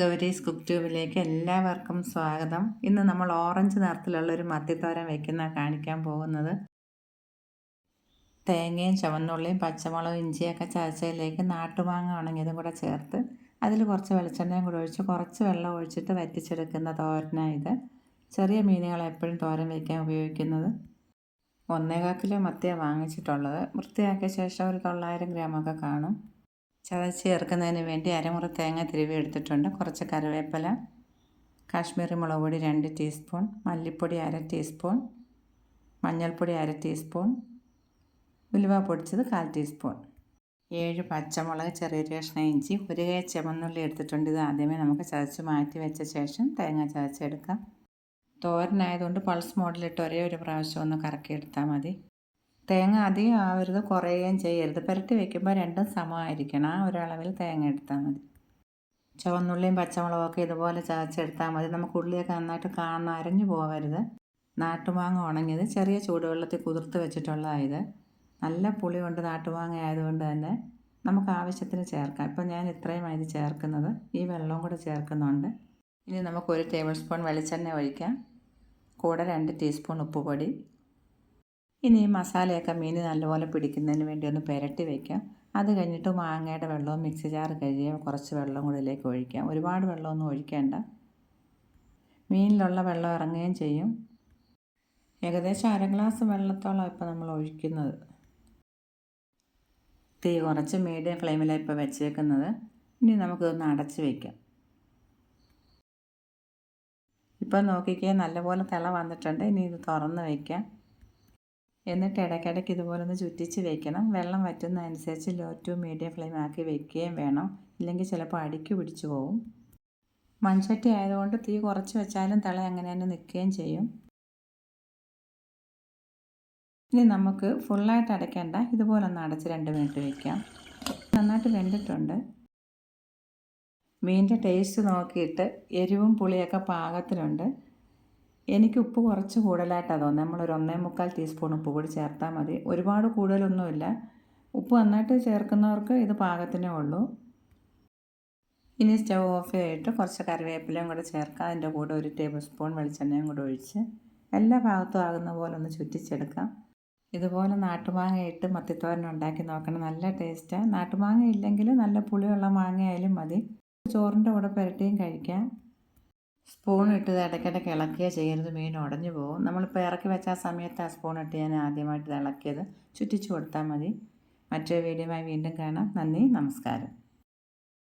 Gowri's cook ട്യൂബിലേക്ക് എല്ലാവർക്കും സ്വാഗതം. ഇന്ന് നമ്മൾ ഓറഞ്ച് നിറത്തിലുള്ള ഒരു മത്തിത്തോരൻ വെക്കുന്ന കാണിക്കാൻ പോകുന്നത് തേങ്ങയും ചുവന്നുള്ളിയും പച്ചമുളകും ഇഞ്ചിയൊക്കെ ചതച്ചതിലേക്ക് നാട്ടുമാങ്ങ ഉണങ്ങിയതും കൂടെ ചേർത്ത് അതിൽ കുറച്ച് വെളിച്ചെണ്ണയും കൂടെ ഒഴിച്ച് കുറച്ച് വെള്ളം ഒഴിച്ചിട്ട് വറ്റിച്ചെടുക്കുന്ന തോരനാണ് ഇത് ചെറിയ മീനുകൾ എപ്പോഴും തോരൻ വയ്ക്കാൻ ഉപയോഗിക്കുന്നത്. ഒന്നേകാൽ കിലോ മത്തിയാണ് വാങ്ങിച്ചിട്ടുള്ളത്. വൃത്തിയാക്കിയ ശേഷം ഒരു തൊള്ളായിരം ഗ്രാമൊക്കെ കാണും. ചതച്ച് ചേർക്കുന്നതിന് വേണ്ടി അരമുറി തേങ്ങ തിരുവി എടുത്തിട്ടുണ്ട്. കുറച്ച് കറിവേപ്പില കാശ്മീരി മുളക് പൊടി രണ്ട് ടീസ്പൂൺ മല്ലിപ്പൊടി അര ടീസ്പൂൺ മഞ്ഞൾപ്പൊടി അര ടീസ്പൂൺ ഉലുവ പൊടിച്ചത് കാൽ ടീസ്പൂൺ. ഏഴ് പച്ചമുളക് ചെറിയ കഷ്ണം ഇഞ്ചി ഒരു കൈ ചുമന്നുള്ളി എടുത്തിട്ടുണ്ട്. ഇത് ആദ്യമേ നമുക്ക് ചതച്ച് മാറ്റി വെച്ച ശേഷം തേങ്ങ ചതച്ചെടുക്കാം. തോരനായതുകൊണ്ട് പൾസ് മോഡലിട്ട് ഒരേ ഒരു പ്രാവശ്യം ഒന്ന് കറക്കിയെടുത്താൽ മതി. തേങ്ങ അധികം ആവരുത് കുറയുകയും ചെയ്യരുത്. പുരട്ടി വയ്ക്കുമ്പോൾ രണ്ടും സമമായിരിക്കണം. ആ ഒരളവിൽ തേങ്ങ എടുത്താൽ മതി. ചുവന്നുള്ളിയും പച്ചമുളകൊക്കെ ഇതുപോലെ ചതച്ചെടുത്താൽ മതി. നമുക്ക് ഉള്ളിയൊക്കെ നന്നായിട്ട് കാണുന്ന അരഞ്ഞു പോകരുത് നാട്ടുമാങ്ങ ഉണങ്ങിയത് ചെറിയ ചൂടുവെള്ളത്തിൽ കുതിർത്ത് വെച്ചിട്ടുള്ളതായത് നല്ല പുളി കൊണ്ട് നാട്ടുമാങ്ങ ആയതുകൊണ്ട് തന്നെ നമുക്ക് ആവശ്യത്തിന് ചേർക്കാം. ഇപ്പം ഞാൻ ഇത്രയും ഇത് ചേർക്കുന്നത് ഈ വെള്ളവും കൂടെ ചേർക്കുന്നുണ്ട്. ഇനി നമുക്ക് ഒരു ടേബിൾ സ്പൂൺ വെളിച്ചെണ്ണ ഒഴിക്കാം. കൂടെ രണ്ട് ടീസ്പൂൺ ഉപ്പുപൊടി. ഇനി ഈ മസാലയൊക്കെ മീൻ നല്ലപോലെ പിടിക്കുന്നതിന് വേണ്ടി ഒന്ന് പുരട്ടി വയ്ക്കാം അത് കഴിഞ്ഞിട്ട് മാങ്ങയുടെ വെള്ളവും മിക്സി ജാർ കഴുകിയ കുറച്ച് വെള്ളം കൂടെ ഇതിലേക്ക് ഒഴിക്കാം. ഒരുപാട് വെള്ളമൊന്നും ഒഴിക്കേണ്ട. മീനിലുള്ള വെള്ളം ഇറങ്ങുകയും ചെയ്യും. ഏകദേശം അര ഗ്ലാസ് വെള്ളത്തോളം ഇപ്പോൾ നമ്മൾ ഒഴിക്കുന്നത്. തീ കുറച്ച് മീഡിയം ഫ്ലെയിമിലാണ് ഇപ്പോൾ വെച്ചേക്കുന്നത്. ഇനി നമുക്കിതൊന്ന് അടച്ച് വയ്ക്കാം ഇപ്പം നോക്കിക്കേ നല്ലപോലെ തിള വന്നിട്ടുണ്ട്. ഇനി ഇത് തുറന്ന് വയ്ക്കാം എന്നിട്ട് ഇടയ്ക്കിടയ്ക്ക് ഇതുപോലെ ഒന്ന് ചുറ്റിച്ച് വെക്കണം. വെള്ളം വറ്റുന്നതനുസരിച്ച് ലോ ടു മീഡിയം ഫ്ലെയിം ആക്കി വെക്കുകയും വേണം. ഇല്ലെങ്കിൽ ചിലപ്പോൾ അടിക്ക് പിടിച്ചു പോവും. മൺചട്ടി ആയതുകൊണ്ട് തീ കുറച്ച് വെച്ചാലും തള അങ്ങനെ തന്നെ നിൽക്കുകയും ചെയ്യും. ഇനി നമുക്ക് ഫുള്ളായിട്ട് അടയ്ക്കേണ്ട ഇതുപോലെ ഒന്ന് അടച്ച് രണ്ട് മിനിറ്റ് വയ്ക്കാം നന്നായിട്ട് വെന്തിട്ടുണ്ട്. മീനിന്റെ ടേസ്റ്റ് നോക്കിയിട്ട് എരിവും പുളിയൊക്കെ പാകത്തിലുണ്ട്. എനിക്ക് ഉപ്പ് കുറച്ച് കൂടുതലായിട്ടാണ് തോന്നുന്നത് നമ്മളൊരു ഒന്നേ മുക്കാൽ ടീസ്പൂൺ ഉപ്പ് കൂടി ചേർത്താൽ മതി. ഒരുപാട് കൂടുതലൊന്നുമില്ല. ഉപ്പ് നന്നായിട്ട് ചേർക്കുന്നവർക്ക് ഇത് പാകത്തിനേ ഉള്ളൂ. ഇനി സ്റ്റവ് ഓഫ് ചെയ്തിട്ട് കുറച്ച് കറിവേപ്പിലയും കൂടെ ചേർക്കാം. അതിന്റെ കൂടെ ഒരു ടേബിൾ സ്പൂൺ വെളിച്ചെണ്ണയും കൂടെ ഒഴിച്ച് എല്ലാ ഭാഗത്തും ആകുന്ന പോലെ ഒന്ന് ചുറ്റിച്ചെടുക്കാം. ഇതുപോലെ നാട്ടുമാങ്ങ ഇട്ട് മത്തിത്തോരൻ ഉണ്ടാക്കി നോക്കണം. നല്ല ടേസ്റ്റാണ് നാട്ടുമാങ്ങ ഇല്ലെങ്കിൽ നല്ല പുളിയുള്ള മാങ്ങ ആയാലും മതി. ചോറിന്റെ കൂടെ പുരട്ടിയും കഴിക്കാം. സ്പൂൺ ഇട്ട് ഇടയ്ക്കിടയ്ക്ക് ഇളക്കുക ചെയ്യരുത്. മീൻ ഉടഞ്ഞു പോകും. നമ്മളിപ്പോൾ ഇറക്കി വെച്ച ആ സമയത്ത് ആ സ്പൂൺ ഇട്ട് ഞാൻ ആദ്യമായിട്ട് ഇളക്കിയത്. ചുറ്റിച്ചു കൊടുത്താൽ മതി. മറ്റൊരു വീഡിയോയുമായി വീണ്ടും കാണാം. നന്ദി. നമസ്കാരം.